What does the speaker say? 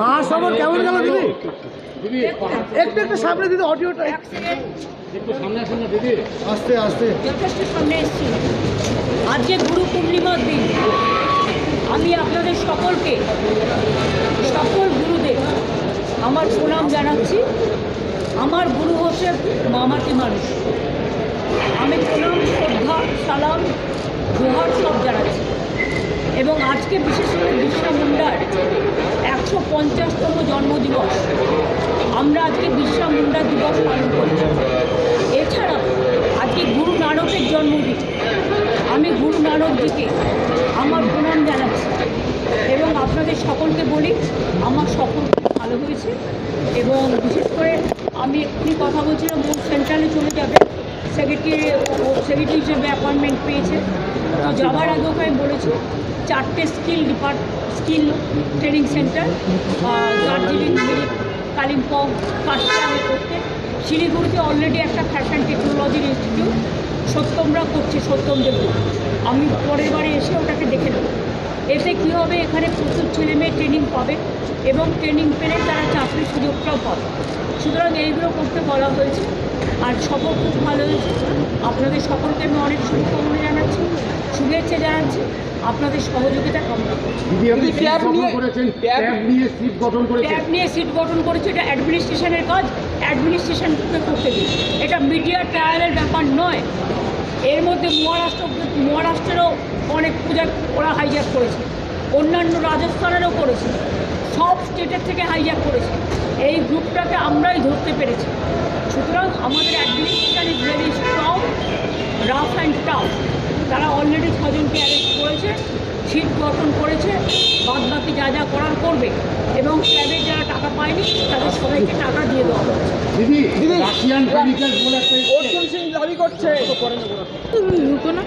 পাঁচ সফর কেমন গেল? দিদি? একটু একটু সামনে দিদি অডিওটা আস্তে আস্তে। যথেষ্ট সামনে এসেছি। আজকে গুরু পূর্ণিমার দিন। আমি আপনাদের সকলকে সকল গুরুদেব আমার প্রণাম জানাচ্ছি। আমার গুরু হচ্ছে মামাটি মানুষ। আমি প্রণাম শ্রদ্ধা সালাম জোহার সব জানাচ্ছি। এবং আজকে বিশেষ একশো পঞ্চাশতম জন্মদিবস। আমরা আজকে বিরসা মুন্ডা দিবস পালন করছি। এছাড়া আজকে গুরু নানকের জন্মদিন। আমি গুরু নানকজিকে আমার প্রণাম জানাচ্ছি এবং আপনাদের সকলকে বলি, আমার সকল ভালো হয়েছে এবং বিশেষ করে আমি এক্ষুনি কথা বলছিলাম সেন্ট্রালে চলে যাবে। সেক্রেটারি সেক্রেটারি হিসেবে অ্যাপয়েন্টমেন্ট পেয়েছে। তো যাওয়ার আগে ওকে আমি বলেছি চারটে skill depart skill training centre Darjeeling Kalimpong কাশিয়ামে করতে। শিলিগুড়িতে অলরেডি একটা ফ্যাশন টেকনোলজির ইনস্টিটিউট সত্যমরা করছে সত্যম দেব আমি পরের বারে এসে ওটাকে দেখে নেব। এতে কী হবে এখানে প্রচুর ছেলে মেয়ে ট্রেনিং পাবে এবং ট্রেনিং পেলে তারা চাকরির সুযোগটাও পাবে। সুতরাং এইগুলো করতে বলা হয়েছে। আর সফর খুব ভালো হয়েছে। আপনাদের সকলকে আমি অনেক শুভকামনা জানাচ্ছি শুভেচ্ছা জানাচ্ছি। আপনাদের সহযোগিতা কামনা করছি। দিদি নিয়ে সিট গঠন করেছে ট্যাব নিয়ে সিট গঠন করেছে এটা অ্যাডমিনিস্ট্রেশনের কাজ অ্যাডমিনিস্ট্রেশনকে করতে দিন এটা মিডিয়া ট্রায়ালের ব্যাপার নয়। এর মধ্যে মহারাষ্ট্র মহারাষ্ট্রেরও অনেক পূজা ওরা হাইজ্যাক করেছে। অন্যান্য রাজস্থানেরও করেছে। সব স্টেটের থেকে হাইজ্যাক করেছে। এই গ্রুপটাকে আমরাই ধরতে পেরেছি। সুতরাং আমাদের administration is very strong rough and tough তারা অলরেডি ছজনকে অ্যারেস্ট করেছে সিট গঠন করেছে বাদ বাকি যা যা করার করবে। এবং ক্যাবের যারা টাকা পায়নি তাদের সবাইকে টাকা দিয়ে দেওয়া হচ্ছে। লুকোনো?